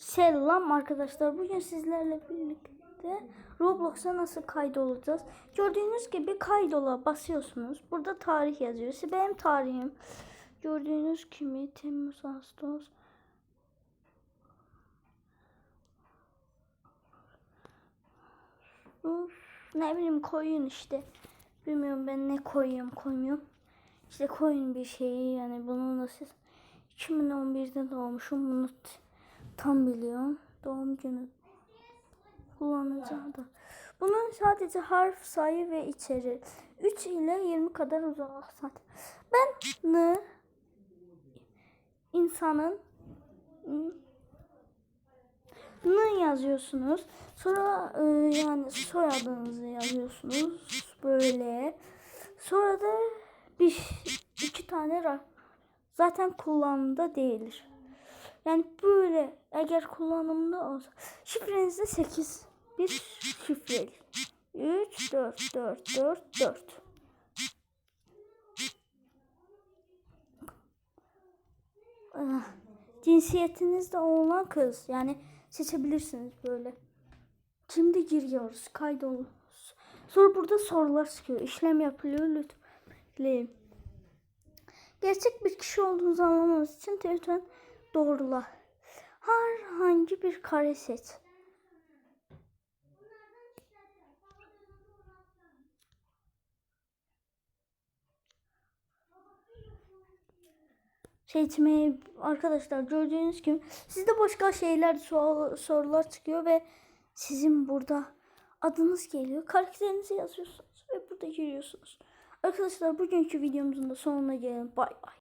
Selam arkadaşlar. Bugün sizlerle birlikte Roblox'a nasıl kaydolacağız? Gördüğünüz gibi kaydola basıyorsunuz. Burada tarih yazıyor. İşte benim tarihim. Gördüğünüz gibi Temmuz, Ağustos. Ne bileyim koyun işte. Bilmiyorum ben ne koyuyorum koymuyorum. İşte koyun bir şeyi yani bunu nasıl 2011'de doğmuşum bunu tam biliyorum. Doğum günü kullanacağım da. Bunun sadece harf, sayı ve içeri. 3 ile 20 kadar uzak zaten. Ben n insanın n- n yazıyorsunuz. Sonra e, yani soyadınızı yazıyorsunuz böyle. Sonra da bir iki tane zaten kullanımda değildir. Yani böyle eğer kullanımda olsa şifrenizde 8 bir şifreli. 3 4 4 4 4 Ah, Cinsiyetinizde oğlan kız yani seçebilirsiniz böyle. Şimdi giriyoruz kaydolun. Sonra burada sorular çıkıyor. İşlem yapılıyor lütfen. Gerçek bir kişi olduğunuzu anlamanız için lütfen doğrula. Herhangi bir kare seç. Seçmeyi arkadaşlar gördüğünüz gibi sizde başka şeyler sor- sorular çıkıyor ve sizin burada adınız geliyor. Karakterinizi yazıyorsunuz ve burada giriyorsunuz. Arkadaşlar bugünkü videomuzun da sonuna gelin. Bay bay.